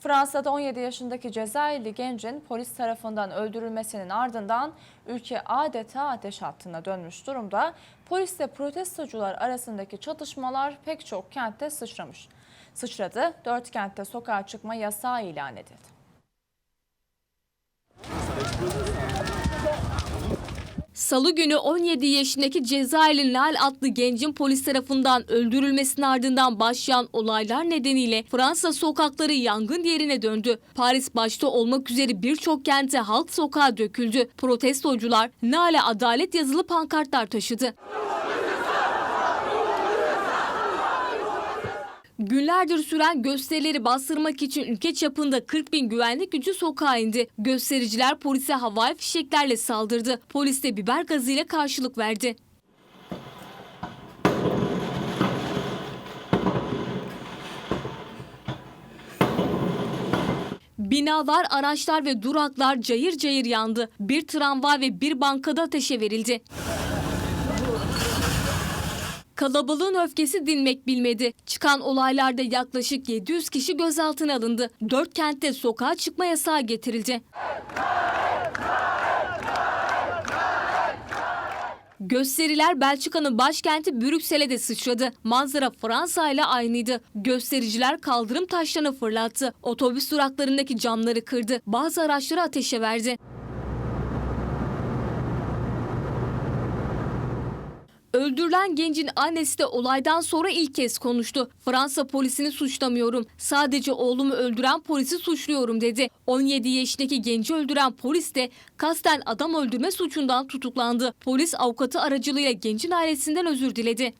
Fransa'da 17 yaşındaki Cezayirli gencin polis tarafından öldürülmesinin ardından ülke adeta ateş hattına dönmüş durumda. Polisle protestocular arasındaki çatışmalar pek çok kentte sıçramış. Sıçradı, dört kentte sokağa çıkma yasağı ilan edildi. Salı günü 17 yaşındaki Cezayirli Lal adlı gencin polis tarafından öldürülmesinin ardından başlayan olaylar nedeniyle Fransa sokakları yangın yerine döndü. Paris başta olmak üzere birçok kente halk sokağa döküldü. Protestocular Lale adalet yazılı pankartlar taşıdı. Günlerdir süren gösterileri bastırmak için ülke çapında 40 bin güvenlik gücü sokağa indi. Göstericiler polise havai fişeklerle saldırdı. Polis de biber gazıyla karşılık verdi. Binalar, araçlar ve duraklar cayır cayır yandı. Bir tramvay ve bir bankada ateşe verildi. Kalabalığın öfkesi dinmek bilmedi. Çıkan olaylarda yaklaşık 700 kişi gözaltına alındı. Dört kentte sokağa çıkma yasağı getirildi. Gösteriler Belçika'nın başkenti Brüksel'e de sıçradı. Manzara Fransa ile aynıydı. Göstericiler kaldırım taşlarını fırlattı. Otobüs duraklarındaki camları kırdı. Bazı araçları ateşe verdi. Öldürülen gencin annesi de olaydan sonra ilk kez konuştu. Fransa polisini suçlamıyorum. Sadece oğlumu öldüren polisi suçluyorum dedi. 17 yaşındaki genci öldüren polis de kasten adam öldürme suçundan tutuklandı. Polis avukatı aracılığıyla gencin ailesinden özür diledi.